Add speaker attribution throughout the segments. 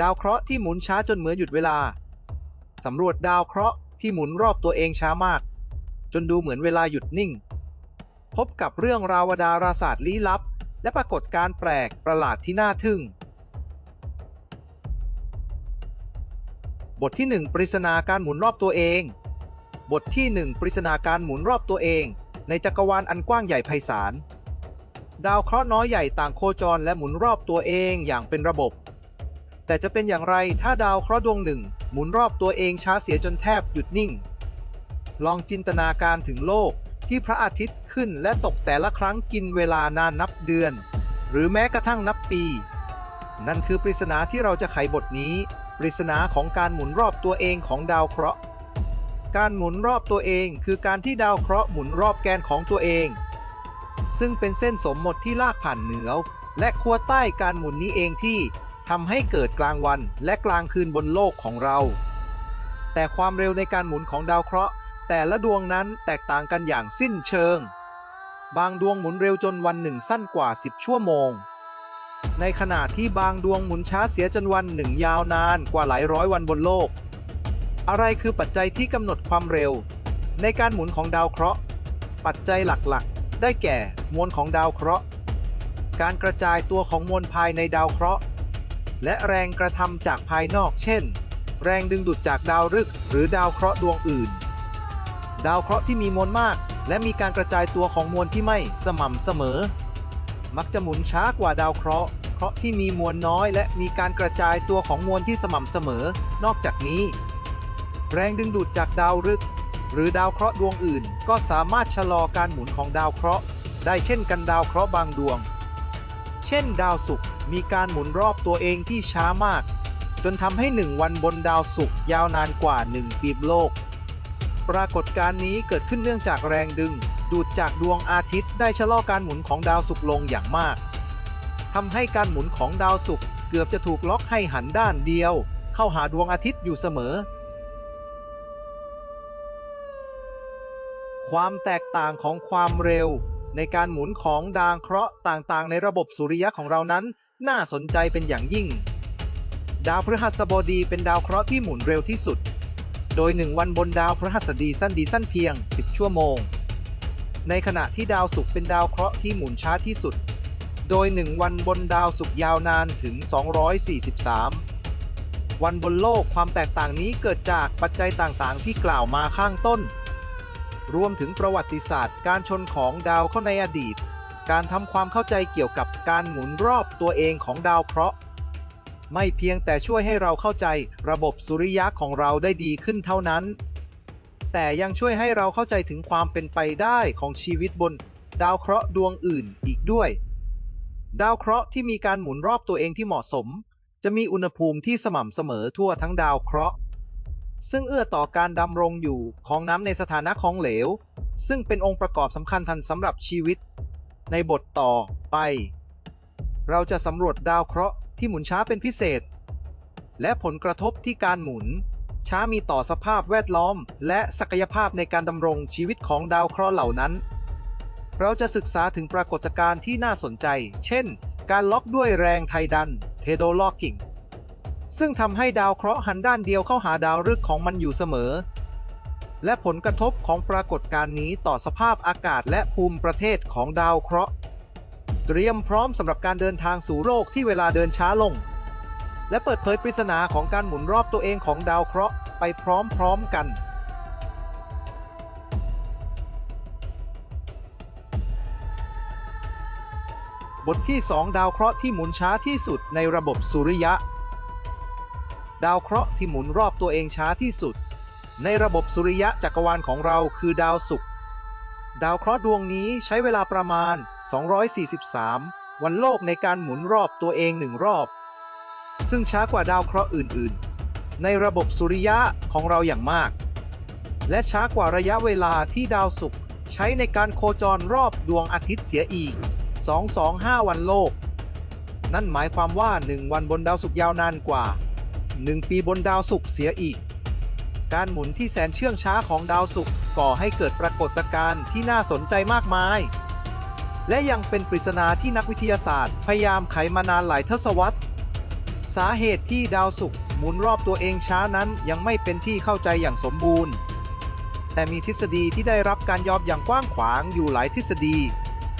Speaker 1: ดาวเคราะห์ที่หมุนช้าจนเหมือนหยุดเวลา สำรวจดาวเคราะห์ที่หมุนรอบตัวเองช้ามาก จนดูเหมือนเวลาหยุดนิ่ง พบกับเรื่องราวดาราศาสตร์ลี้ลับ และปรากฏการแปลกประหลาดที่น่าทึ่ง บทที่ 1 ปริศนาการหมุนรอบตัวเอง บทที่ 1 ปริศนาการหมุนรอบตัวเอง ในจักรวาลอันกว้างใหญ่ไพศาลดาวเคราะห์น้อยใหญ่ต่างโคจรและหมุนรอบตัวเองอย่างเป็นระบบ แต่จะเป็นอย่างไรถ้าดาวเคราะห์ดวงหนึ่ง หมุนรอบตัวเองช้าเสียจนแทบหยุดนิ่ง ลองจินตนาการถึงโลกที่พระอาทิตย์ขึ้นและตกแต่ละครั้งกินเวลานานนับเดือน หรือแม้กระทั่งนับปี นั่นคือปริศนาที่เราจะไขบทนี้ ปริศนาของการหมุนรอบตัวเองของดาวเคราะห์การหมุนรอบตัวเองคือการที่ดาวเคราะห์หมุนรอบแกนของตัวเอง ซึ่งเป็นเส้นสมมติที่ลากผ่านเหนือและขั้วใต้การหมุนนี้เองที่ ทำให้เกิดกลางวันและกลางคืนบนโลกของเรา แต่ความเร็วในการหมุนของดาวเคราะห์ แต่ละดวงนั้นแตกต่างกันอย่างสิ้นเชิง บางดวงหมุนเร็วจนวันหนึ่งสั้นกว่า 10 ชั่วโมง ในขณะที่บางดวงหมุนช้าเสียจนวันหนึ่งยาวนานกว่าหลายร้อยวันบนโลก อะไรคือปัจจัยที่กำหนดความเร็ว ในการหมุนของดาวเคราะห์ ปัจจัยหลักๆ ได้แก่มวลของดาวเคราะห์ การกระจายตัวของมวลภายในดาวเคราะห์ และแรงกระทำจากภายนอก เช่น แรงดึงดูดจากดาวฤกษ์หรือดาวเคราะห์ดวงอื่น ดาวเคราะห์ที่มีมวลมาก และมีการกระจายตัวของมวลที่ไม่สม่ำเสมอ มักจะหมุนช้ากว่าดาวเคราะห์เพราะห์ที่มีมวลน้อย และมีการกระจายตัวของมวลที่สม่ำเสมอ นอกจากนี้ แรงดึงดูดจากดาวฤกษ์หรือดาวเคราะห์ดวงอื่น ก็สามารถชะลอการหมุนของดาวเคราะห์ได้เช่นกันดาวเคราะห์บางดวง เช่นดาวศุกร์มีการหมุนรอบตัวเองที่ช้ามาก จนทำให้หนึ่งวันบนดาวศุกร์ยาวนานกว่าหนึ่งปีบโลก ปรากฏการณ์นี้เกิดขึ้นเนื่องจากแรงดึง ดูดจากดวงอาทิตย์ได้ชะลอการหมุนของดาวศุกร์ลงอย่างมากทำให้การหมุนของดาวศุกร์เกือบจะถูกล็อกให้หันด้านเดียว เข้าหาดวงอาทิตย์อยู่เสมอ ความแตกต่างของความเร็ว ในการหมุนของดาวเคราะห์ต่างๆ ในระบบสุริยะของเรานั้น น่าสนใจเป็นอย่างยิ่ง ดาวพฤหัสบดีเป็นดาวเคราะห์ที่หมุนเร็วที่สุด โดยหนึ่งวันบนดาวพฤหัสบดีสั้นดีสั้นเพียง 10 ชั่วโมง ในขณะที่ดาวศุกร์เป็นดาวเคราะห์ที่หมุนช้าที่สุด โดยหนึ่งวันบนดาวศุกร์ยาวนานถึง 243 วันบนโลกความแตกต่างนี้เกิดจากปัจจัยต่างๆ ที่กล่าวมาข้างต้น รวมถึงประวัติศาสตร์การชนของดาวเข้าในอดีต การทำความเข้าใจเกี่ยวกับการหมุนรอบตัวเองของดาวเคราะห์ ไม่เพียงแต่ช่วยให้เราเข้าใจระบบสุริยะของเราได้ดีขึ้นเท่านั้น แต่ยังช่วยให้เราเข้าใจถึงความเป็นไปได้ของชีวิตบน ดาวเคราะห์ดวงอื่นอีกด้วย ดาวเคราะห์ที่มีการหมุนรอบตัวเองที่เหมาะสม จะมีอุณหภูมิที่สม่ำเสมอทั่วทั้งดาวเคราะห์ ซึ่งเอื้อต่อการดำรงอยู่ของน้ำในสถานะของเหลว ซึ่งเป็นองค์ประกอบสำคัญทันสำหรับชีวิต ในบทต่อไป เราจะสำรวจดาวเคราะห์ที่หมุนช้าเป็นพิเศษ และผลกระทบที่การหมุน ช้ามีต่อสภาพแวดล้อม และศักยภาพในการดำรงชีวิตของดาวเคราะห์เหล่านั้น เราจะศึกษาถึงปรากฏการณ์ที่น่าสนใจ เช่น การล็อกด้วยแรงไทดันเทโดล็อกกิ้ง ซึ่งทำให้ดาวเคราะห์หันด้านเดียวเข้าหาดาวฤกษ์ของมันอยู่เสมอ และผลกระทบของปรากฏการณ์นี้ต่อสภาพอากาศและภูมิประเทศของดาวเคราะห์ เตรียมพร้อมสำหรับการเดินทางสู่โลกที่เวลาเดินช้าลง และเปิดเผยปริศนาของการหมุนรอบตัวเองของดาวเคราะห์ไปพร้อมๆกันบทที่ 2 ดาวเคราะห์ที่หมุนช้าที่สุดในระบบสุริยะ ดาวเคราะห์ที่หมุนรอบตัวเองช้าที่สุด ในระบบสุริยะจักรวาลของเราคือดาวศุกร์ดาวเคราะห์ดวงนี้ใช้เวลาประมาณ 243 วันโลกในการหมุนรอบตัวเองหนึ่งรอบ ซึ่งช้ากว่าดาวเคราะห์อื่น ๆ ในระบบสุริยะของเราอย่างมาก และช้ากว่าระยะเวลาที่ดาวศุกร์ใช้ในการโคจรรอบดวงอาทิตย์เสียอีก 225 วันโลก นั่นหมายความว่า 1 วันบนดาวศุกร์ยาวนานกว่า 1ปีบนดาวศุกร์เสียอีก การหมุนที่แสนเชื่องช้าของดาวศุกร์ก่อให้เกิดปรากฏการณ์ที่น่าสนใจมากมาย และยังเป็นปริศนาที่นักวิทยาศาสตร์ พยายามไขมานานหลายทศวรรษ สาเหตุที่ดาวศุกร์หมุนรอบตัวเองช้านั้นยังไม่เป็นที่เข้าใจอย่างสมบูรณ์ แต่มีทฤษฎีที่ได้รับการยอมอย่างกว้างขวางอยู่หลายทฤษฎี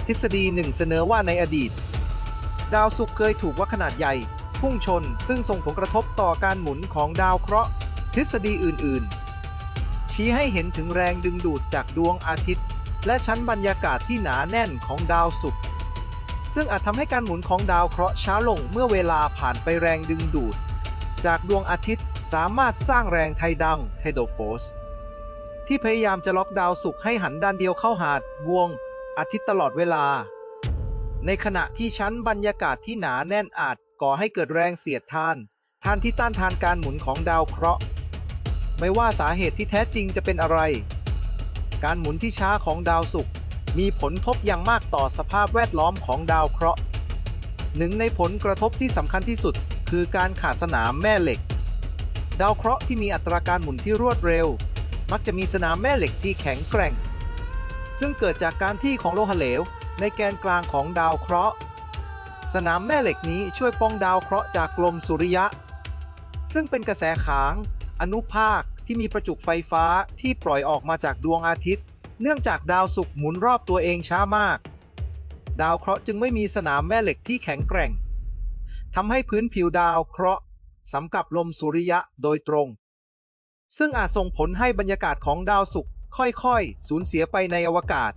Speaker 1: ทฤษฎีหนึ่งเสนอว่าในอดีต ดาวศุกร์เคยถูกวัดขนาดใหญ่ พุ่งชน ซึ่งส่งผลกระทบต่อการหมุนของดาวเคราะห์ทฤษฎีอื่น ๆ ชี้ให้เห็นถึงแรงดึงดูดจากดวงอาทิตย์ และชั้นบรรยากาศที่หนาแน่นของดาวศุกร์ซึ่งอาจทำให้การหมุนของดาวเคราะห์ช้าลงเมื่อเวลาผ่านไปแรงดึงดูด จากดวงอาทิตย์สามารถสร้างแรงไทดังไทโดโฟสที่พยายามจะล็อกดาวศุกร์ให้หันด้านเดียวเข้าหาดวงอาทิตย์ตลอดเวลา ในขณะที่ชั้นบรรยากาศที่หนาแน่นอาจ ก่อให้เกิดแรงเสียดทานทานที่ต้านทานการหมุนของดาวเคราะห์ ไม่ว่าสาเหตุที่แท้จริงจะเป็นอะไร การหมุนที่ช้าของดาวศุกร์มีผลทบอย่างมากต่อสภาพแวดล้อมของดาวเคราะห์หนึ่งในผลกระทบที่สำคัญที่สุด คือการขาดสนามแม่เหล็ก ดาวเคราะห์ที่มีอัตราการหมุนที่รวดเร็ว มักจะมีสนามแม่เหล็กที่แข็งแกร่ง ซึ่งเกิดจากการที่ของโลหะเหลวในแกนกลางของดาวเคราะห์ สนามแม่เหล็กนี้ช่วยป้องดาวเคราะห์จากลมสุริยะ ซึ่งเป็นกระแสขาง อนุภาคที่มีประจุไฟฟ้าที่ปล่อยออกมาจากดวงอาทิตย์ เนื่องจากดาวศุกร์หมุนรอบตัวเองช้ามาก ดาวเคราะห์จึงไม่มีสนามแม่เหล็กที่แข็งแกร่งทำให้พื้นผิวดาวเคราะห์สัมกับลมสุริยะโดยตรง ซึ่งอาจส่งผลให้บรรยากาศของดาวศุกร์ค่อยๆ สูญเสียไปในอวกาศ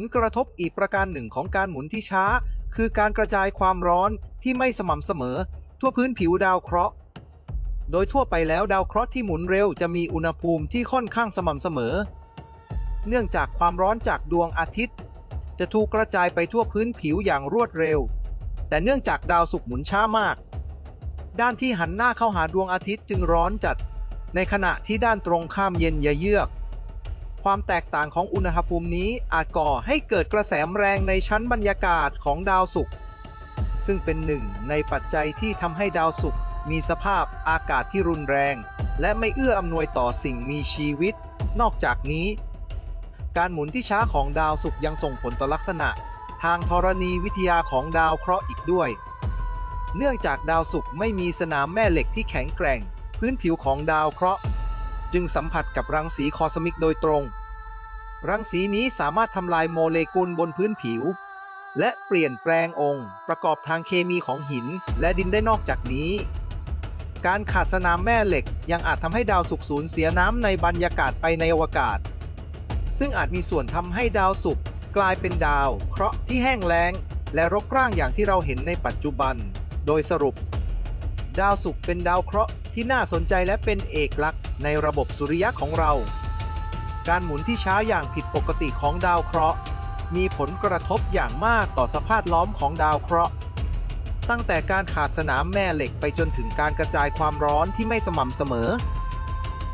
Speaker 1: ลกระทบอีกประการหนึ่งของการหมุนที่ช้า คือการกระจายความร้อนที่ไม่สม่ำเสมอ ทั่วพื้นผิวดาวเคราะห์ โดยทั่วไปแล้วดาวเคราะห์ที่หมุนเร็วจะมีอุณหภูมิที่ค่อนข้างสม่ำเสมอ เนื่องจากความร้อนจากดวงอาทิตย์ จะถูกกระจายไปทั่วพื้นผิวอย่างรวดเร็ว แต่เนื่องจากดาวศุกร์หมุนช้ามาก ด้านที่หันหน้าเข้าหาดวงอาทิตย์จึงร้อนจัด ในขณะที่ด้านตรงข้ามเย็นเยือก ความแตกต่างของอุณหภูมินี้อาจก่อให้เกิดกระแสแรงในชั้นบรรยากาศของดาวศุกร์ซึ่งเป็นหนึ่งในปัจจัยที่ทำให้ดาวศุกร์มีสภาพอากาศที่รุนแรง และไม่เอื้ออำนวยต่อสิ่งมีชีวิต นอกจากนี้ การหมุนที่ช้าของดาวศุกร์ยังส่งผลต่อลักษณะ ทางธรณีวิทยาของดาวเคราะห์อีกด้วย เนื่องจากดาวศุกร์ไม่มีสนามแม่เหล็กที่แข็งแกร่ง พื้นผิวของดาวเคราะห์ จึงสัมผัสกับรังสีคอสมิกโดยตรง รังสีนี้สามารถทำลายโมเลกุลบนพื้นผิว และเปลี่ยนแปลงองค์ ประกอบทางเคมีของหินและดินได้นอกจากนี้ การขาดสนามแม่เหล็กยังอาจทำให้ดาวศุกสูญเสียน้ำในบรรยากาศไปในอวกาศ ซึ่งอาจมีส่วนทำให้ดาวศุกกลายเป็นดาว เคราะห์ที่แห้งแล้ง และรกร่างอย่างที่เราเห็นในปัจจุบัน โดยสรุป ดาวศุกร์เป็นดาวเคราะห์ที่น่าสนใจและเป็นเอกลักษณ์ในระบบสุริยะของเรา การหมุนที่ช้าอย่างผิดปกติของดาวเคราะห์ มีผลกระทบอย่างมากต่อสภาพล้อมของดาวเคราะห์ ตั้งแต่การขาดสนามแม่เหล็กไปจนถึงการกระจายความร้อนที่ไม่สม่ำเสมอ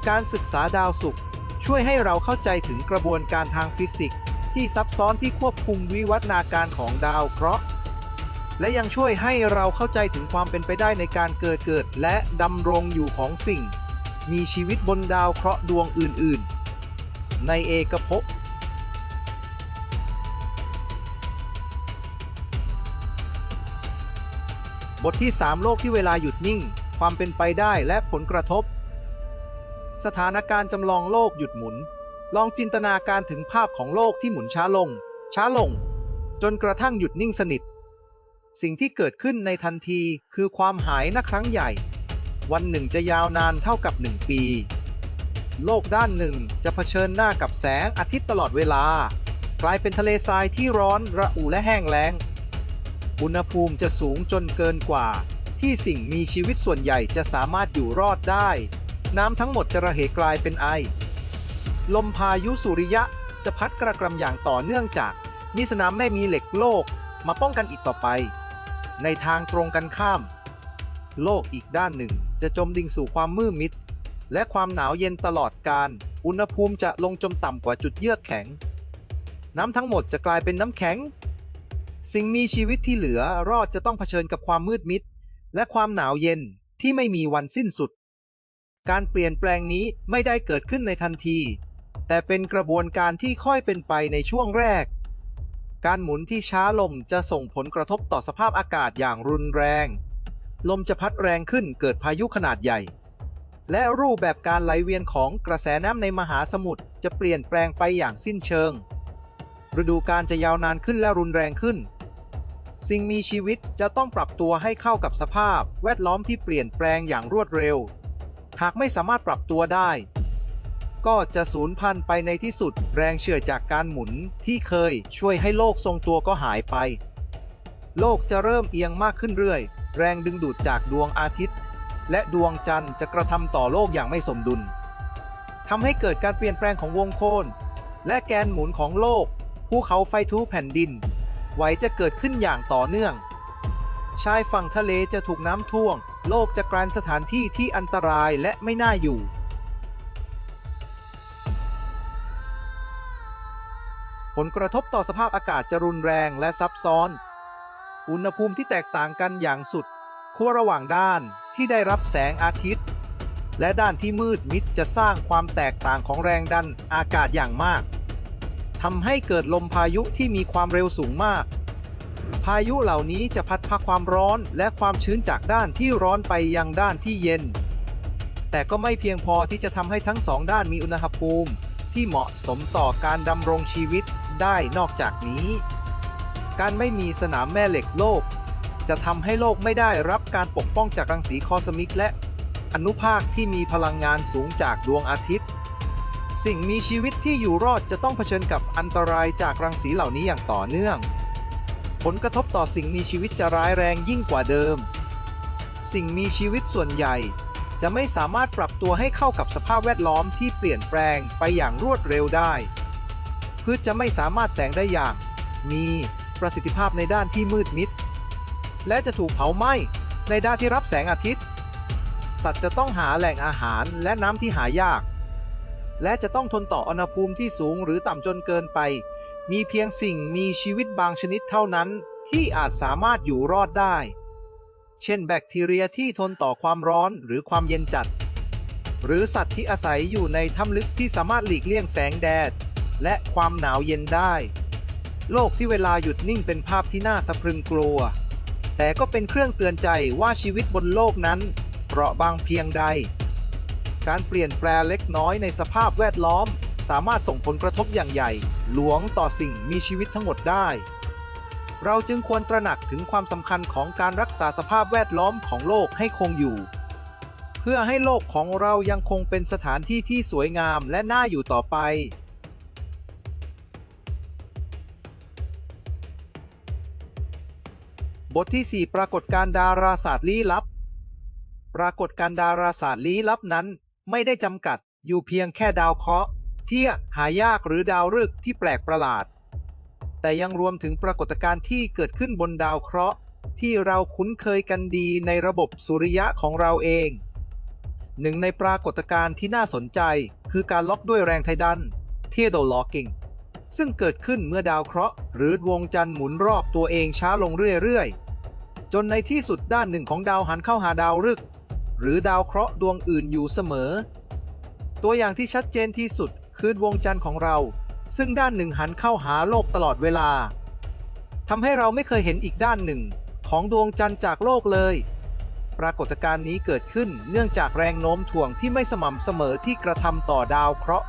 Speaker 1: การศึกษาดาวศุกร์ช่วยให้เราเข้าใจถึงกระบวนการทางฟิสิกส์ที่ซับซ้อนที่ควบคุมวิวัฒนาการของดาวเคราะห์ และยังช่วยให้เราเข้าใจถึงความเป็นไปได้ในการเกิดเกิด และดำรงอยู่ของสิ่ง มีชีวิตบนดาวเคราะห์ดวงอื่น ๆ ในเอกภพบทที่ 3 โลกที่เวลาหยุดนิ่ง ความเป็นไปได้และผลกระทบ สถานการณ์จำลองโลกหยุดหมุน ลองจินตนาการถึงภาพของโลกที่หมุนช้าลง ช้าลง จนกระทั่งหยุดนิ่งสนิท สิ่งที่เกิดขึ้นในทันทีคือความหายนะครั้งใหญ่ วันหนึ่งจะยาวนานเท่ากับหนึ่งปี โลกด้านหนึ่งจะเผชิญหน้ากับแสงอาทิตย์ตลอดเวลา กลายเป็นทะเลทรายที่ร้อนระอุและแห้งแล้ง อุณหภูมิจะสูงจนเกินกว่า ที่สิ่งมีชีวิตส่วนใหญ่จะสามารถอยู่รอดได้ น้ำทั้งหมดจะระเหกลายเป็นไอ ลมพายุสุริยะจะพัดกระกรำอย่างต่อเนื่องจาก มีสนามแม่มีเหล็กโลกมาป้องกันอีกต่อไป ในทางตรงกันข้าม โลกอีกด้านหนึ่งจะจมดิ่งสู่ความมืดมิด และความหนาวเย็นตลอดการ อุณหภูมิจะลงจมต่ำกว่าจุดเยือกแข็ง น้ำทั้งหมดจะกลายเป็นน้ำแข็ง สิ่งมีชีวิตที่เหลือรอดจะต้องเผชิญกับความมืดมิด และความหนาวเย็นที่ไม่มีวันสิ้นสุด การเปลี่ยนแปลงนี้ไม่ได้เกิดขึ้นในทันที แต่เป็นกระบวนการที่ค่อยเป็นไปในช่วงแรก การหมุนที่ช้าลมจะส่งผลกระทบต่อสภาพอากาศอย่างรุนแรง ลมจะพัดแรงขึ้นเกิดพายุขนาดใหญ่ และรูปแบบการไหลเวียนของกระแสน้ำในมหาสมุทรจะเปลี่ยนแปลงไปอย่างสิ้นเชิง ฤดูกาลจะยาวนานขึ้นและรุนแรงขึ้น สิ่งมีชีวิตจะต้องปรับตัวให้เข้ากับสภาพ แวดล้อมที่เปลี่ยนแปลงอย่างรวดเร็ว หากไม่สามารถปรับตัวได้ ก็จะสูญพันธุ์ไปในที่สุด แรงเฉื่อยจากการหมุนที่เคยช่วยให้โลกทรงตัวก็หายไป โลกจะเริ่มเอียงมากขึ้นเรื่อย แรงดึงดูดจากดวงอาทิตย์ และดวงจันทร์จะกระทำต่อโลกอย่างไม่สมดุลทำให้เกิดการเปลี่ยนแปลงของวงโคจรและแกนหมุนของโลก ภูเขาไฟทูแผ่นดิน ไหวจะเกิดขึ้นอย่างต่อเนื่อง ชายฝั่งทะเลจะถูกน้ำท่วม โลกจะกลายสถานที่ที่อันตรายและไม่น่าอยู่ ผลกระทบต่อสภาพอากาศจะรุนแรงและซับซ้อน อุณหภูมิที่แตกต่างกันอย่างสุดขั้วระหว่างด้านที่ได้รับแสงอาทิตย์ และด้านที่มืดมิดจะสร้างความแตกต่างของแรงดันอากาศอย่างมากทำให้เกิดลมพายุที่มีความเร็วสูงมาก พายุเหล่านี้จะพัดพาความร้อนและความชื้นจากด้านที่ร้อนไปยังด้านที่เย็น แต่ก็ไม่เพียงพอที่จะทำให้ทั้งสองด้านมีอุณหภูมิ ที่เหมาะสมต่อการดำรงชีวิตได้นอกจากนี้ การไม่มีสนามแม่เหล็กโลก จะทำให้โลกไม่ได้รับการปกป้องจากรังสีคอสมิกและอนุภาคที่มีพลังงานสูงจากดวงอาทิตย์ สิ่งมีชีวิตที่อยู่รอดจะต้องเผชิญกับอันตรายจากรังสีเหล่านี้อย่างต่อเนื่อง ผลกระทบต่อสิ่งมีชีวิตจะร้ายแรงยิ่งกว่าเดิม สิ่งมีชีวิตส่วนใหญ่ จะไม่สามารถปรับตัวให้เข้ากับสภาพแวดล้อมที่เปลี่ยนแปลงไปอย่างรวดเร็วได้ พืชจะไม่สามารถแสงได้อย่าง มีประสิทธิภาพในด้านที่มืดมิด และจะถูกเผาไหม้ในด้านที่รับแสงอาทิตย์ สัตว์จะต้องหาแหล่งอาหารและน้ำที่หายาก และจะต้องทนต่ออุณหภูมิที่สูงหรือต่ำจนเกินไป มีเพียงสิ่งมีชีวิตบางชนิดเท่านั้นที่อาจสามารถอยู่รอดได้ เช่นแบคทีเรียที่ทนต่อความร้อนหรือความเย็นจัด หรือสัตว์ที่อาศัยอยู่ในถ้ำลึกที่สามารถหลีกเลี่ยงแสงแดด และความหนาวเย็นได้ โลกที่เวลาหยุดนิ่งเป็นภาพที่น่าสะพรึงกลัว แต่ก็เป็นเครื่องเตือนใจว่าชีวิตบนโลกนั้นเปราะบางเพียงใด การเปลี่ยนแปลงเล็กน้อยในสภาพแวดล้อม สามารถส่งผลกระทบอย่างใหญ่ หลวงต่อสิ่งมีชีวิตทั้งหมดได้ เราจึงควรตระหนักถึงความสำคัญของการรักษาสภาพแวดล้อมของโลกให้คงอยู่ เพื่อให้โลกของเรายังคงเป็นสถานที่ที่สวยงามและน่าอยู่ต่อไปบทที่ 4 ปรากฏการดาราศาสตร์ลี้ลับ ปรากฏการดาราศาสตร์ลี้ลับนั้น ไม่ได้จำกัดอยู่เพียงแค่ดาวเคราะห์ที่หายากหรือดาวฤกษ์ที่แปลกประหลาด แต่ยังรวมถึงปรากฏการณ์ที่เกิดขึ้นบนดาวเคราะห์ ที่เราคุ้นเคยกันดีในระบบสุริยะของเราเอง หนึ่งในปรากฏการณ์ที่น่าสนใจคือการล็อกด้วยแรงไทดันเทโดล็อกกิ้งซึ่งเกิดขึ้นเมื่อดาวเคราะห์ หรือดวงจันทร์หมุนรอบตัวเองช้าลงเรื่อยๆ จนในที่สุดด้านหนึ่งของดาวหันเข้าหาดาวฤกษ์หรือดาวเคราะห์ดวงอื่นอยู่เสมอ ตัวอย่างที่ชัดเจนที่สุดคือดวงจันทร์ของเรา ซึ่งด้านหนึ่งหันเข้าหาโลกตลอดเวลาทำให้เราไม่เคยเห็นอีกด้านหนึ่งของดวงจันทร์จากโลกเลย ปรากฏการณ์นี้เกิดขึ้นเนื่องจากแรงโน้มถ่วงที่ไม่สม่ำเสมอที่กระทำต่อดาวเคราะห์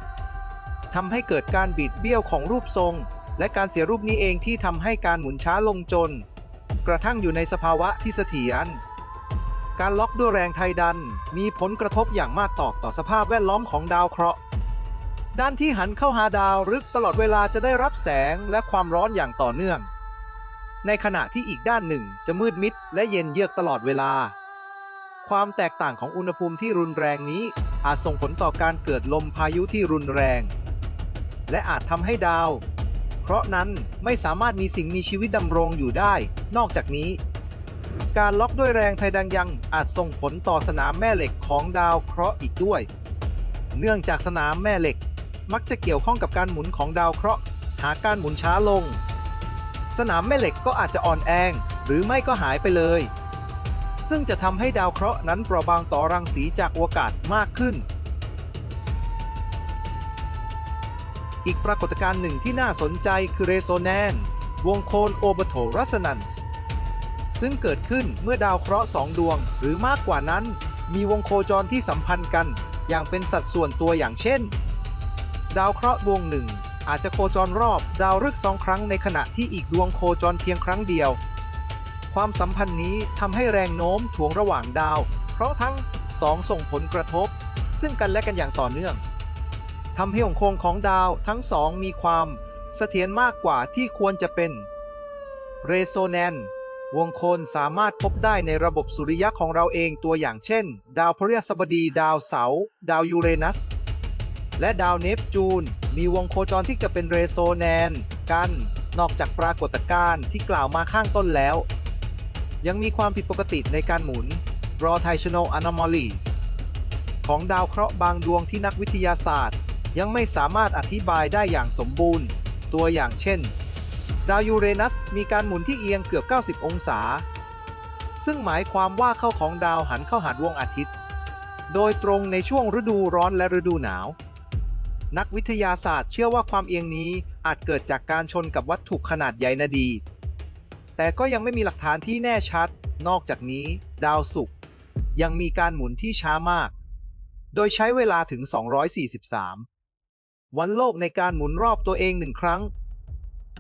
Speaker 1: ทำให้เกิดการบิดเบี้ยวของรูปทรง และการเสียรูปนี้เองที่ทำให้การหมุนช้าลงจน กระทั่งอยู่ในสภาวะที่เสถียรการล็อกด้วยแรงไทดันมีผลกระทบอย่างมากต่อต่อสภาพแวดล้อมของดาวเคราะห์ ด้านที่หันเข้าหาดาวฤกตลอดเวลาจะได้รับแสงและความร้อนอย่างต่อเนื่อง ในขณะที่อีกด้านหนึ่งจะมืดมิดและเย็นเยือกตลอดเวลา ความแตกต่างของอุณหภูมิที่รุนแรงนี้ อาจส่งผลต่อการเกิดลมพายุที่รุนแรง และอาจทำให้ดาว เพราะนั้นไม่สามารถมีสิ่งมีชีวิตดำรงอยู่ได้ นอกจากนี้ การล็อกด้วยแรงไทดันยังอาจส่งผลต่อสนามแม่เหล็กของดาวเคราะห์อีกด้วย เนื่องจากสนามแม่เหล็ก มักจะเกี่ยวข้องกับการหมุนของดาวเคราะห์หากการหมุนช้าลง สนามแม่เหล็กก็อาจจะอ่อนแองหรือไม่ก็หายไปเลย ซึ่งจะทำให้ดาวเคราะห์นั้นเปราะบางต่อรังสีจากอวกาศมากขึ้น อีกปรากฏการณ์หนึ่งที่น่าสนใจคือเรโซแนนซ์วงโคจร orbital resonance ซึ่งเกิดขึ้นเมื่อดาวเคราะห์สองดวง หรือมากกว่านั้น มีวงโคจรที่สัมพันธ์กัน อย่างเป็นสัดส่วนตัวอย่างเช่น ดาวเคราะห์ดวงหนึ่งอาจจะโคจรรอบดาวฤกษ์สองครั้งในขณะที่อีกดวงโคจรเพียงครั้งเดียว ความสัมพันธ์นี้ทำให้แรงโน้มถ่วงระหว่างดาว เพราะทั้งสองส่งผลกระทบ ซึ่งกันและกันอย่างต่อเนื่องทำให้วงโคงของดาวทั้งสองมีความเสถียรมากกว่าที่ควรจะเป็นเรโซแนนวงโคจรสามารถพบได้ในระบบสุริยะของเราเองตัวอย่างเช่น ดาวพฤหัสบดี ดาวเสาร์ดาวยูเรนัส และดาวเนปจูน มีวงโคจรที่จะเป็นเรโซแนนกัน นอกจากปรากฏการณ์ที่กล่าวมาข้างต้นแล้ว ยังมีความผิดปกติในการหมุน rotational anomalies ของดาวเคราะห์บางดวงที่นักวิทยาศาสตร์ ยังไม่สามารถอธิบายได้อย่างสมบูรณ์ ตัวอย่างเช่น ดาวยูเรนัสมีการหมุนที่เอียงเกือบ 90 องศา ซึ่งหมายความว่าเข้าของดาวหันเข้าหาดวงอาทิตย์ โดยตรงในช่วงฤดูร้อนและฤดูหนาว นักวิทยาศาสตร์เชื่อว่าความเอียงนี้อาจเกิดจากการชนกับวัตถุขนาดใหญ่นาดีแต่ก็ยังไม่มีหลักฐานที่แน่ชัด นอกจากนี้ ดาวศุกร์ยังมีการหมุนที่ช้ามาก โดยใช้เวลาถึง 243 วันโลกในการหมุนรอบตัวเองหนึ่งครั้ง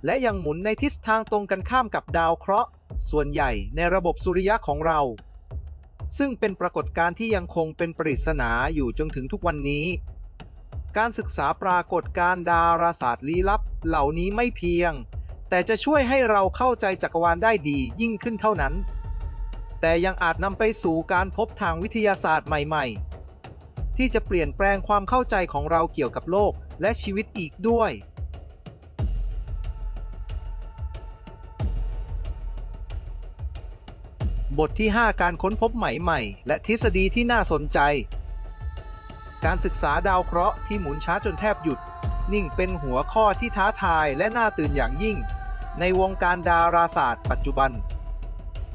Speaker 1: และยังหมุนในทิศทางตรงกันข้ามกับดาวเคราะห์ ส่วนใหญ่ในระบบสุริยะของเรา ซึ่งเป็นปรากฏการณ์ที่ยังคงเป็นปริศนาอยู่จนถึงทุกวันนี้ การศึกษาปรากฏการณ์ดาราศาสตร์ลี้ลับเหล่านี้ไม่เพียง แต่จะช่วยให้เราเข้าใจจักรวาลได้ดียิ่งขึ้นเท่านั้น แต่ยังอาจนำไปสู่การพบทางวิทยาศาสตร์ใหม่ ๆ ที่จะเปลี่ยนแปลงความเข้าใจของเราเกี่ยวกับโลกและชีวิตอีกด้วยบทที่ 5 การค้นพบใหม่ๆ และทฤษฎีที่น่าสนใจ การศึกษาดาวเคราะห์ที่หมุนช้าจนแทบหยุด นิ่งเป็นหัวข้อที่ท้าทายและน่าตื่นอย่างยิ่ง ในวงการดาราศาสตร์ปัจจุบัน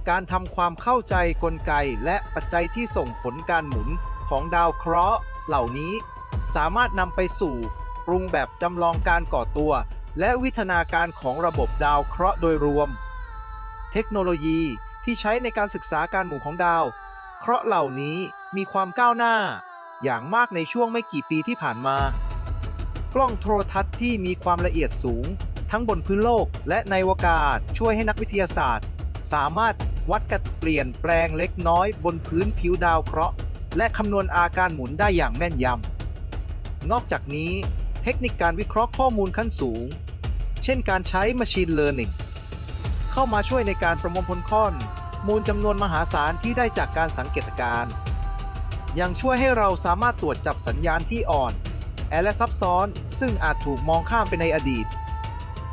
Speaker 1: การทำความเข้าใจกลไกและปัจจัยที่ส่งผลการหมุนของดาวเคราะห์เหล่านี้ สามารถนำไปสู่ปรุงแบบจำลองการก่อตัว และวิทนาการของระบบดาวเคราะห์โดยรวม เทคโนโลยีที่ใช้ในการศึกษาการหมุนของดาว เคราะห์เหล่านี้มีความก้าวหน้า อย่างมากในช่วงไม่กี่ปีที่ผ่านมา กล้องโทรทัศน์ที่มีความละเอียดสูง ทั้งบนพื้นโลกและในอวกาศช่วยให้นักวิทยาศาสตร์ สามารถวัดการเปลี่ยนแปลงเล็กน้อยบนพื้นผิวดาวเคราะห์ และคำนวณอาการหมุนได้อย่างแม่นยำ นอกจากนี้ เทคนิคการวิเคราะห์ข้อมูลขั้นสูง เช่นการใช้ Machine Learning เข้ามาช่วยในการประมวลผลข้อมูลจำนวนมหาศาลที่ได้จากการสังเกตการณ์ ยังช่วยให้เราสามารถตรวจจับสัญญาณที่อ่อน แอและซับซ้อน ซึ่งอาจถูกมองข้ามไปในอดีต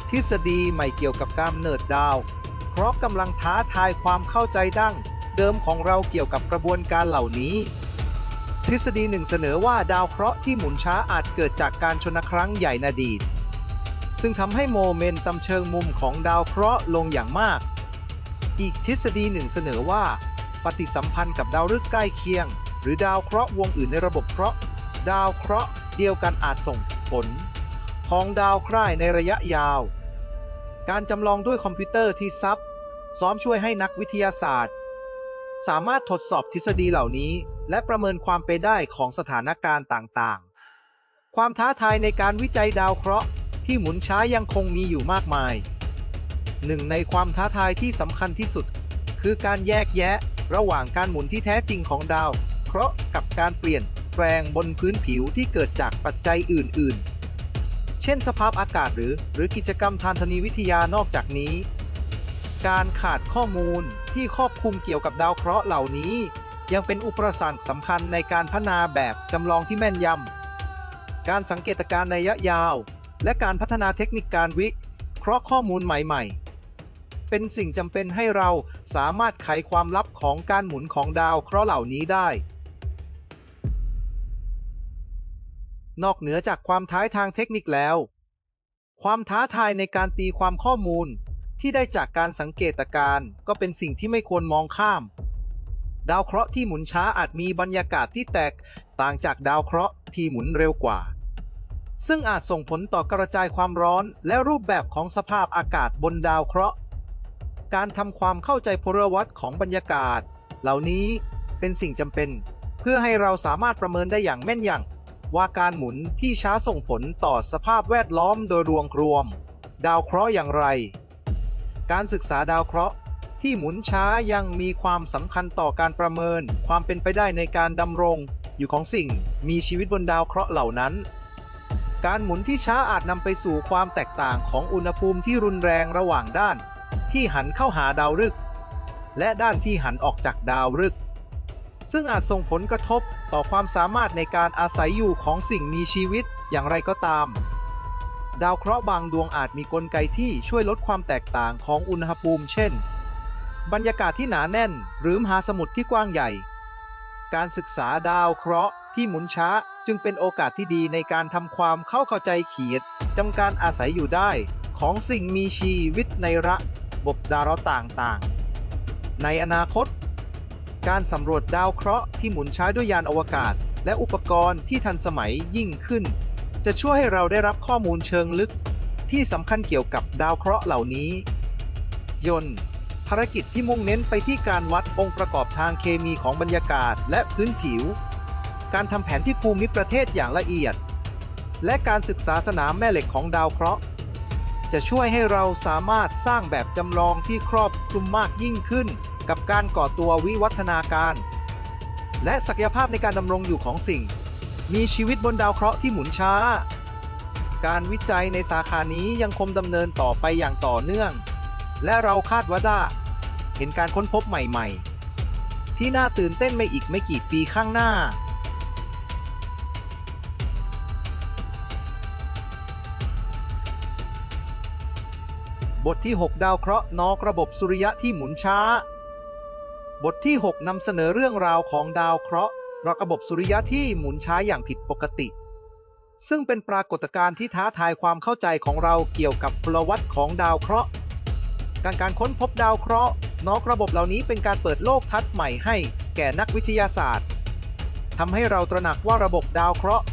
Speaker 1: ทฤษฎีใหม่เกี่ยวกับการเนิดดาว เพราะกำลังท้าทายความเข้าใจดั้ง เดิมของเราเกี่ยวกับกระบวนการเหล่านี้ ทฤษฎีหนึ่งเสนอว่าดาวเคราะห์ที่หมุนช้าอาจเกิดจากการชนครั้งใหญ่ในอดีต ซึ่งทำให้โมเมนตัมเชิงมุมของดาวเคราะห์ลงอย่างมาก อีกทฤษฎีหนึ่งเสนอว่า ปฏิสัมพันธ์กับดาวฤกษ์ใกล้เคียง หรือดาวเคราะห์วงอื่นในระบบเคราะห์ ดาวเคราะห์เดียวกันอาจส่งผล ของดาวคร่ายในระยะยาว การจำลองด้วยคอมพิวเตอร์ที่ซับซ้อมช่วยให้นักวิทยาศาสตร์ สามารถทดสอบทฤษฎีเหล่านี้ และประเมินความเป็นได้ของสถานการณ์ต่างๆ ความท้าทายในการวิจัยดาวเคราะห์ที่หมุนช้ายังคงมีอยู่มากมาย หนึ่งในความท้าทายที่สำคัญที่สุด คือการแยกแยะระหว่างการหมุนที่แท้จริงของดาว เคราะห์กับการเปลี่ยนแปลงบนพื้นผิวที่เกิดจากปัจจัยอื่น ๆ เช่นสภาพอากาศหรือ หรือกิจกรรมทางธนีวิทยานอกจากนี้ การขาดข้อมูลที่ครอบคลุมเกี่ยวกับดาวเคราะห์เหล่านี้ ยังเป็นอุปสรรคสำคัญในการพัฒนาแบบจำลองที่แม่นยำ การสังเกตการณ์ในระยะยาว และการพัฒนาเทคนิคการวิเคราะห์ข้อมูลใหม่ ๆเป็นสิ่งจำเป็นให้เราสามารถไขความลับของการหมุนของดาวเคราะห์เหล่านี้ได้ นอกเหนือจากความท้ายทางเทคนิคแล้ว ความท้าทายในการตีความข้อมูลที่ได้จากการสังเกตการก็เป็นสิ่งที่ไม่ควรมองข้าม ดาวเคราะห์ที่หมุนช้าอาจมีบรรยากาศที่แตกต่างจากดาวเคราะห์ที่หมุนเร็วกว่า ซึ่งอาจส่งผลต่อกระจายความร้อนและรูปแบบของสภาพอากาศบนดาวเคราะห์ การทำความเข้าใจพลวัตของบรรยากาศ เหล่านี้เป็นสิ่งจำเป็น เพื่อให้เราสามารถประเมินได้อย่างแม่นยำ ว่าการหมุนที่ช้าส่งผลต่อสภาพแวดล้อมโดยรวมรวม ดาวเคราะห์อย่างไร การศึกษาดาวเคราะห์ที่หมุนช้ายังมีความสำคัญต่อการประเมินความเป็นไปได้ในการดำรงอยู่ของสิ่งมีชีวิตบนดาวเคราะห์เหล่านั้น การหมุนที่ช้าอาจนำไปสู่ความแตกต่างของอุณหภูมิที่รุนแรงระหว่างด้าน ที่หันเข้าหาดาวฤกษ์และด้านที่หันออกจากดาวฤกษ์ ซึ่งอาจส่งผลกระทบต่อความสามารถในการอาศัยอยู่ของสิ่งมีชีวิตอย่างไรก็ตาม ดาวเคราะห์บางดวงอาจมีกลไกที่ช่วยลดความแตกต่างของอุณหภูมิ เช่น บรรยากาศที่หนาแน่น หรือมหาสมุทรที่กว้างใหญ่ การศึกษาดาวเคราะห์ที่หมุนช้าจึงเป็นโอกาสที่ดีในการทำความเข้าเข้าใจขีดจำการอาศัยอยู่ได้ของสิ่งมีชีวิตในระบบดาวต่างๆ ในอนาคต การสำรวจดาวเคราะห์ที่หมุนช้าด้วยยานอวกาศ และอุปกรณ์ที่ทันสมัยยิ่งขึ้น จะช่วยให้เราได้รับข้อมูลเชิงลึก ที่สำคัญเกี่ยวกับดาวเคราะห์เหล่านี้ ยนต์ภารกิจที่มุ่งเน้นไปที่การวัดองค์ประกอบทางเคมีของบรรยากาศและพื้นผิว การทำแผนที่ภูมิประเทศอย่างละเอียด และการศึกษาสนามแม่เหล็กของดาวเคราะห์ จะช่วยให้เราสามารถสร้างแบบจำลองที่ครอบคลุมมากยิ่งขึ้น กับการก่อตัววิวัฒนาการ และศักยภาพในการดำรงอยู่ของสิ่ง มีชีวิตบนดาวเคราะห์ที่หมุนช้า การวิจัยในสาขานี้ยังคงดำเนินต่อไปอย่างต่อเนื่อง และเราคาดว่าได้เห็นการค้นพบใหม่ๆ ที่น่าตื่นเต้นไม่อีกไม่กี่ปีข้างหน้าบทที่ 6 ดาวเคราะห์นอกระบบสุริยะที่หมุนช้า บทที่ 6นำเสนอเรื่องราวของดาวเคราะห์ระบบสุริยะที่หมุนช้าอย่างผิดปกติ ซึ่งเป็นปรากฏการณ์ที่ท้าทายความเข้าใจของเราเกี่ยวกับพลวัตของดาวเคราะห์ การการค้นพบดาวเคราะห์นอกระบบเหล่านี้เป็นการเปิดโลกทัศน์ใหม่ให้แก่นักวิทยาศาสตร์ทำให้เราตระหนักว่าระบบดาวเคราะห์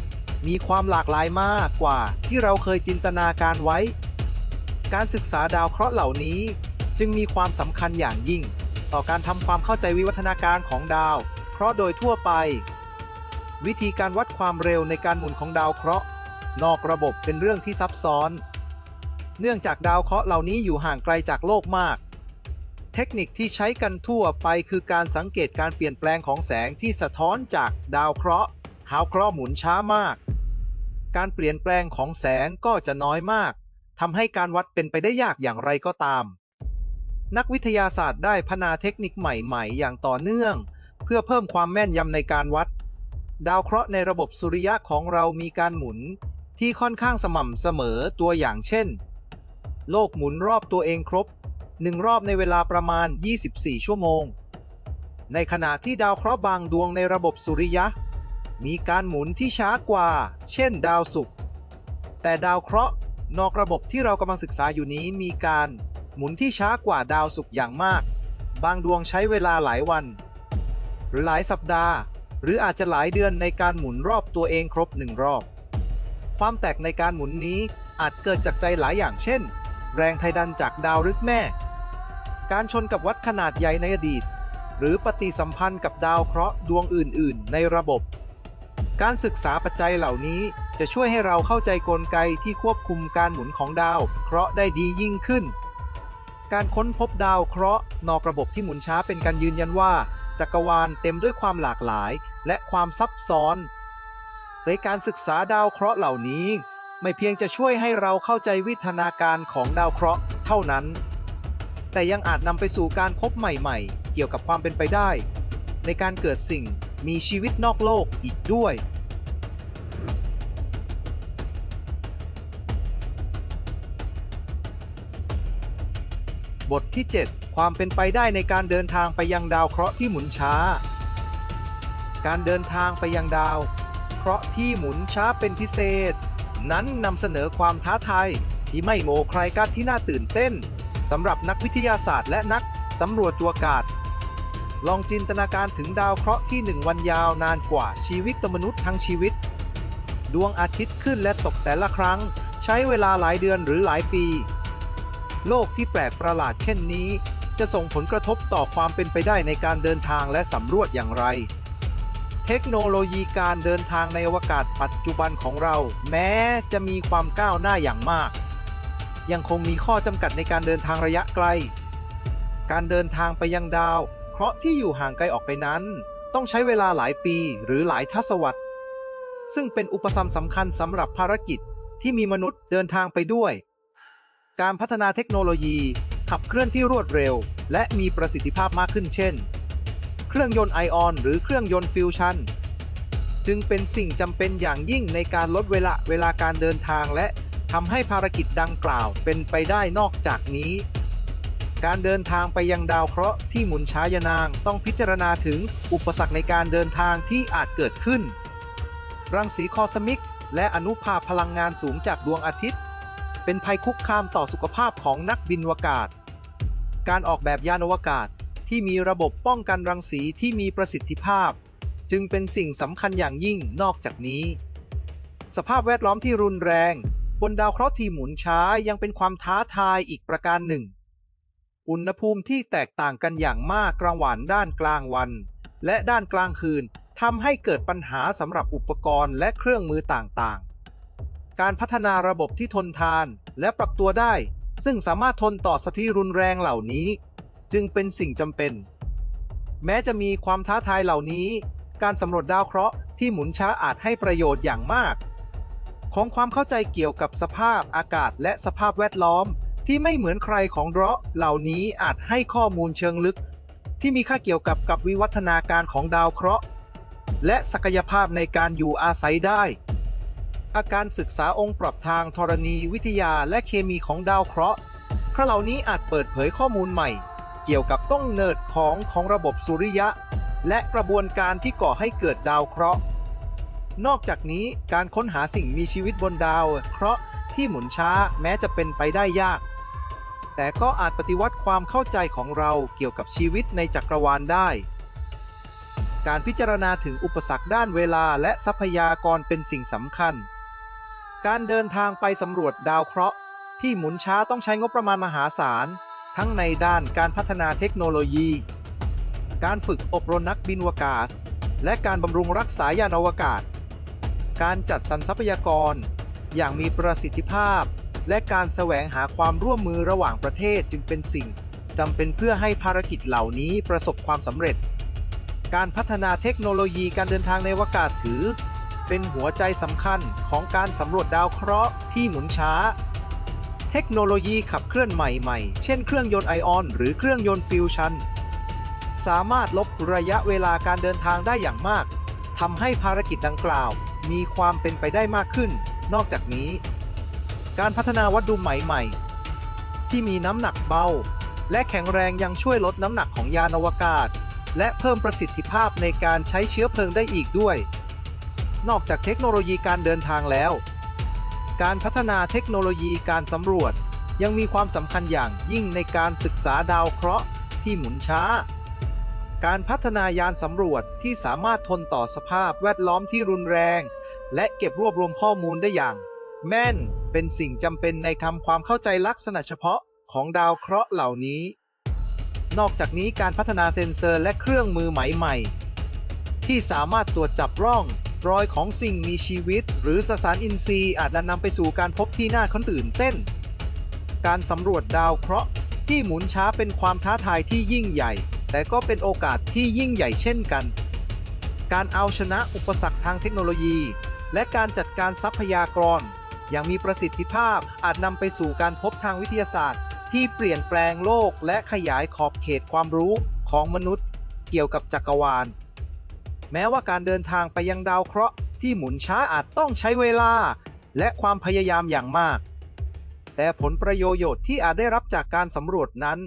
Speaker 1: มีความหลากหลายมากกว่าที่เราเคยจินตนาการไว้ การศึกษาดาวเคราะห์เหล่านี้จึงมีความสำคัญอย่างยิ่ง ต่อการทำความเข้าใจวิวัฒนาการของดาว เคราะห์โดยทั่วไป วิธีการวัดความเร็วในการหมุนของดาวเคราะห์ นอกระบบเป็นเรื่องที่ซับซ้อน เนื่องจากดาวเคราะห์เหล่านี้อยู่ห่างไกลจากโลกมาก เทคนิคที่ใช้กันทั่วไปคือการสังเกตการเปลี่ยนแปลงของแสงที่สะท้อนจากดาวเคราะห์ดาวเคราะห์หมุนช้ามาก การเปลี่ยนแปลงของแสงก็จะน้อยมากทำให้การวัดเป็นไปได้ยากอย่างไรก็ตาม นักวิทยาศาสตร์ได้พัฒนาเทคนิคใหม่ๆ อย่างต่อเนื่อง เพื่อเพิ่มความแม่นยำในการวัด ดาวเคราะห์ในระบบสุริยะของเรามีการหมุนที่ค่อนข้างสม่ำเสมอตัวอย่างเช่น โลกหมุนรอบตัวเองครบหนึ่งรอบในเวลาประมาณ 24 ชั่วโมง ในขณะที่ดาวเคราะห์บางดวงในระบบสุริยะ มีการหมุนที่ช้ากว่า เช่น ดาวศุกร์แต่ดาวเคราะห์นอกระบบที่เรากำลังศึกษาอยู่นี้มีการ หมุนที่ช้ากว่าดาวศุกร์อย่างมาก บางดวงใช้เวลาหลายวัน หรือหลายสัปดาห์ หรืออาจจะหลายเดือนในการหมุนรอบตัวเองครบหนึ่งรอบ ความแตกในการหมุนนี้อาจเกิดจากใจหลายอย่างเช่น แรงไทดันจากดาวฤกษ์แม่ การชนกับวัดขนาดใหญ่ในอดีต หรือปฏิสัมพันธ์กับดาวเคราะห์ดวงอื่น ๆ ในระบบ การศึกษาปัจจัยเหล่านี้จะช่วยให้เราเข้าใจกลไกที่ควบคุมการหมุนของดาวเคราะห์ได้ดียิ่งขึ้น การค้นพบดาวเคราะห์นอกระบบที่หมุนช้าเป็นการยืนยันว่า จักรวาลเต็มด้วยความหลากหลายและความซับซ้อนในการศึกษาดาวเคราะห์เหล่านี้ ไม่เพียงจะช่วยให้เราเข้าใจวิทนาการของดาวเคราะห์เท่านั้น แต่ยังอาจนำไปสู่การพบใหม่ๆ เกี่ยวกับความเป็นไปได้ ในการเกิดสิ่งมีชีวิตนอกโลกอีกด้วย บทที่ 7 ความเป็นไปได้ในการเดินทางไปยังดาวเคราะห์ที่หมุนช้า การเดินทางไปยังดาว เคราะห์ที่หมุนช้าเป็นพิเศษ นั้นนำเสนอความท้าทายที่ไม่โมใครกัดที่น่าตื่นเต้นสำหรับนักวิทยาศาสตร์และนักสำรวจตัวอากาศ ลองจินตนาการถึงดาวเคราะห์ที่หนึ่งวันยาวนานกว่าชีวิตมนุษย์ทั้งชีวิต ดวงอาทิตย์ขึ้นและตกแต่ละครั้ง ใช้เวลาหลายเดือนหรือหลายปี โลกที่แปลกประหลาดเช่นนี้ จะส่งผลกระทบต่อความเป็นไปได้ในการเดินทางและสำรวจอย่างไร เทคโนโลยีการเดินทางในอวกาศปัจจุบันของเรา แม้จะมีความก้าวหน้าอย่างมาก ยังคงมีข้อจำกัดในการเดินทางระยะไกล การเดินทางไปยังดาวเพราะที่อยู่ห่างไกลออกไปนั้น ต้องใช้เวลาหลายปีหรือหลายทศวรรษซึ่งเป็นอุปสรรคสำคัญสำหรับภารกิจที่มีมนุษย์เดินทางไปด้วย การพัฒนาเทคโนโลยี ขับเคลื่อนที่รวดเร็ว และมีประสิทธิภาพมากขึ้นเช่น เครื่องยนต์ไอออน หรือเครื่องยนต์ฟิวชันจึงเป็นสิ่งจำเป็นอย่างยิ่งในการลดเวลาเวลาการเดินทางและทำให้ภารกิจดังกล่าวเป็นไปได้นอกจากนี้ การเดินทางไปยังดาวเคราะห์ที่หมุนช้ายานางต้องพิจารณาถึงอุปสรรคในการเดินทางที่อาจเกิดขึ้น รังสีคอสมิก และอนุภาคพลังงานสูงจากดวงอาทิตย์ เป็นภัยคุกคามต่อสุขภาพของนักบินอวกาศ การออกแบบยานอวกาศที่มีระบบป้องกันรังสีที่มีประสิทธิภาพ จึงเป็นสิ่งสำคัญอย่างยิ่งนอกจากนี้ สภาพแวดล้อมที่รุนแรง บนดาวเคราะห์ที่หมุนช้ายังเป็นความท้าทายอีกประการหนึ่ง อุณหภูมิที่แตกต่างกันอย่างมากกลางวันด้านกลางวัน และด้านกลางคืนทำให้เกิดปัญหาสำหรับอุปกรณ์และเครื่องมือต่างๆ การพัฒนาระบบที่ทนทานและปรับตัวได้ ซึ่งสามารถทนต่อสถิรุนแรงเหล่านี้ จึงเป็นสิ่งจำเป็น แม้จะมีความท้าทายเหล่านี้ การสำรวจดาวเคราะห์ที่หมุนช้าอาจให้ประโยชน์อย่างมาก ของความเข้าใจเกี่ยวกับสภาพอากาศและสภาพแวดล้อมที่ไม่เหมือนใครของเราะห์เหล่านี้อาจให้ข้อมูลเชิงลึก ที่มีค่าเกี่ยวกับกับวิวัฒนาการของดาวเคราะห์ และศักยภาพในการอยู่อาศัยได้ อาการศึกษาองค์ปรับทางธรณีวิทยาและเคมีของดาวเคราะห์เพราเหล่านี้อาจเปิดเผยข้อมูลใหม่ เกี่ยวกับต้นเนิดของของระบบสุริยะ และกระบวนการที่ก่อให้เกิดดาวเคราะห์ นอกจากนี้การค้นหาสิ่งมีชีวิตบนดาวเคราะห์ที่หมุนช้าแม้จะเป็นไปได้ยาก แต่ก็อาจปฏิวัติความเข้าใจของเราเกี่ยวกับชีวิตในจักรวาลได้ การพิจารณาถึงอุปสรรคด้านเวลาและทรัพยากรเป็นสิ่งสำคัญ การเดินทางไปสำรวจดาวเคราะห์ ที่หมุนช้าต้องใช้งบประมาณมหาศาล ทั้งในด้านการพัฒนาเทคโนโลยี การฝึกอบรมนักบินอวกาศ และการบำรุงรักษายานอวกาศ การจัดสรรทรัพยากร อย่างมีประสิทธิภาพ และการแสวงหาความร่วมมือระหว่างประเทศจึงเป็นสิ่งจำเป็นเพื่อให้ภารกิจเหล่านี้ประสบความสำเร็จ การพัฒนาเทคโนโลยีการเดินทางในอวกาศถือ เป็นหัวใจสำคัญของการสำรวจดาวเคราะห์ที่หมุนช้า เทคโนโลยีขับเคลื่อนใหม่ๆ เช่นเครื่องยนต์ไอออน หรือเครื่องยนต์ฟิวชัน สามารถลดระยะเวลาการเดินทางได้อย่างมากทำให้ภารกิจดังกล่าวมีความเป็นไปได้มากขึ้น นอกจากนี้ การพัฒนาวัตถุใหม่ๆ ที่มีน้ำหนักเบา และแข็งแรงยังช่วยลดน้ำหนักของยานอวกาศ และเพิ่มประสิทธิภาพในการใช้เชื้อเพลิงได้อีกด้วย นอกจากเทคโนโลยีการเดินทางแล้ว การพัฒนาเทคโนโลยีการสำรวจ ยังมีความสำคัญอย่างยิ่งในการศึกษาดาวเคราะห์ที่หมุนช้า การพัฒนายานสำรวจที่สามารถทนต่อสภาพแวดล้อมที่รุนแรง และเก็บรวบรวมข้อมูลได้อย่าง แม่นเป็นสิ่งจำเป็นในทำความเข้าใจลักษณะเฉพาะของดาวเคราะห์เหล่านี้ นอกจากนี้การพัฒนาเซ็นเซอร์และเครื่องมือใหม่ ๆ ที่สามารถตรวจจับร่อง รอยของสิ่งมีชีวิต หรือสสารอินทรีย์อาจนำไปสู่การพบที่น่าคนตื่นเต้น การสำรวจดาวเคราะห์ที่หมุนช้าเป็นความท้าทายที่ยิ่งใหญ่ แต่ก็เป็นโอกาสที่ยิ่งใหญ่เช่นกัน การเอาชนะอุปสรรคทางเทคโนโลยี และการจัดการทรัพยากร อย่างมีประสิทธิภาพอาจนำไปสู่การพบทางวิทยาศาสตร์ ที่เปลี่ยนแปลงโลกและขยายขอบเขตความรู้ของมนุษย์ เกี่ยวกับจักรวาล แม้ว่าการเดินทางไปยังดาวเคราะห์ที่หมุนช้าอาจต้องใช้เวลา และความพยายามอย่างมาก แต่ผลประโยชน์ที่อาจได้รับจากการสำรวจนั้น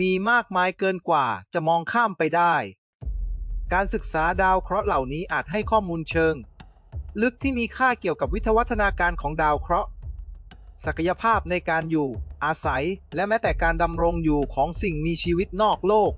Speaker 1: มีมากมายเกินกว่าจะมองข้ามไปได้ การศึกษาดาวเคราะห์เหล่านี้อาจให้ข้อมูลเชิง ลึกที่มีค่าเกี่ยวกับวิทวัฒนาการของดาวเคราะห์ ศักยภาพในการอยู่ อาศัย และแม้แต่การดำรงอยู่ของสิ่งมีชีวิตนอกโลก